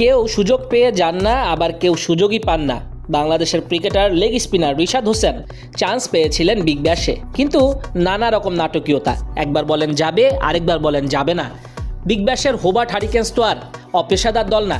কেউ সুযোগ পেয়ে যান না, আবার কেউ সুযোগই পান না। বাংলাদেশের cricketer, leg spinner Rishad Hossain chance পেয়েছিলেন বিগ ব্যাশে। কিন্তু নানা রকম নাটকীয়তা। একবার বলেন যাবে, আরেকবার বলেন যাবে না। বিগ ব্যাশের হোবার্ট হারিকেন্স তো আর অপেশাদার দল না।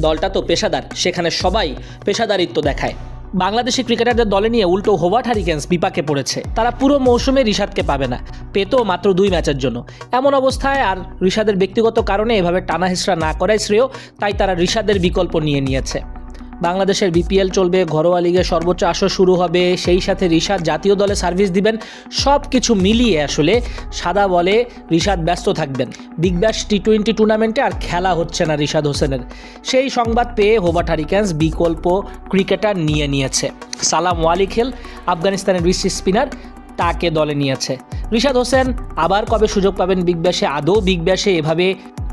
দলটা তো পেশাদার, সেখানে সবাই পেশাদারিত্ব দেখায়। বাংলাদেশি ক্রিকেটারদের দলে নিয়ে উল্টো হোভার্ট হারিকেন্স বিপাকে পড়েছে। তারা পুরো মৌসুমে রিশাদকে পাবে না। পেত মাত্র দুই ম্যাচের জন্য। এমন অবস্থায় আর রিশাদের ব্যক্তিগত কারণে এভাবে টানা না করাই শ্রেয়, তাই তারা রিশাদের বিকল্প নিয়ে নিয়েছে। বাংলাদেশের বিপিএল চলবে, ঘরোয়া লিগে সর্বোচ্চ আসর শুরু হবে, সেই সাথে রিশাদ জাতীয় দলে সার্ভিস দিবেন। সব কিছু মিলিয়ে আসলে সাদা বলে রিশাদ ব্যস্ত থাকবেন। বিগ ব্যাশ টি টোয়েন্টি টুর্নামেন্টে আর খেলা হচ্ছে না রিশাদ হোসেনের। সেই সংবাদ পেয়ে হোবার্ট হারিকেন্স বিকল্প ক্রিকেটার নিয়ে নিয়েছে। সালাম ওয়ালিখেল আফগানিস্তানের রিসি স্পিনার, তাকে দলে নিয়েছে। রিশাদ হোসেন আবার কবে সুযোগ পাবেন বিগ ব্যাশে? আদৌ বিগ ব্যাশে এভাবে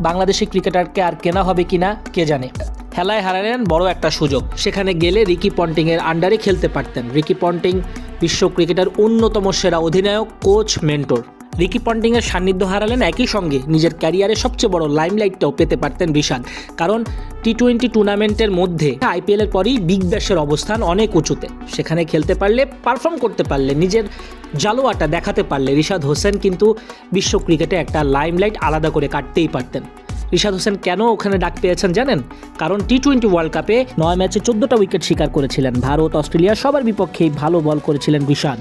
বাংলাদেশি ক্রিকেটারকে আর কেনা হবে কিনা, কে জানে? খেলায় হারালেন বড় একটা সুযোগ। সেখানে গেলে রিকি পন্টিংয়ের আন্ডারে খেলতে পারতেন। রিকি পন্টিং বিশ্ব ক্রিকেটের অন্যতম সেরা অধিনায়ক, কোচ, মেন্টর। রিকি পন্টিংয়ের সান্নিধ্য হারালেন একই সঙ্গে নিজের ক্যারিয়ারে সবচেয়ে বড় লাইমলাইটটাও পেতে পারতেন রিশাদ কারণ টি টোয়েন্টি টুর্নামেন্টের মধ্যে আইপিএলের পরেই বিগ ব্যাশের অবস্থান অনেক উঁচুতে। সেখানে খেলতে পারলে, পারফর্ম করতে পারলে, নিজের জালোয়াটা দেখাতে পারলে রিশাদ হোসেন কিন্তু বিশ্ব ক্রিকেটে একটা লাইমলাইট আলাদা করে কাটতেই পারতেন। রিশাদ হোসেন কেন ওখানে ডাক পেয়েছেন জানেন? কারণ টি টোয়েন্টি ওয়ার্ল্ড কাপে নয় ম্যাচে চোদ্দটা উইকেট শিকার করেছিলেন ভারত, অস্ট্রেলিয়া, সবার বিপক্ষেই ভালো বল করেছিলেন রিশাদ।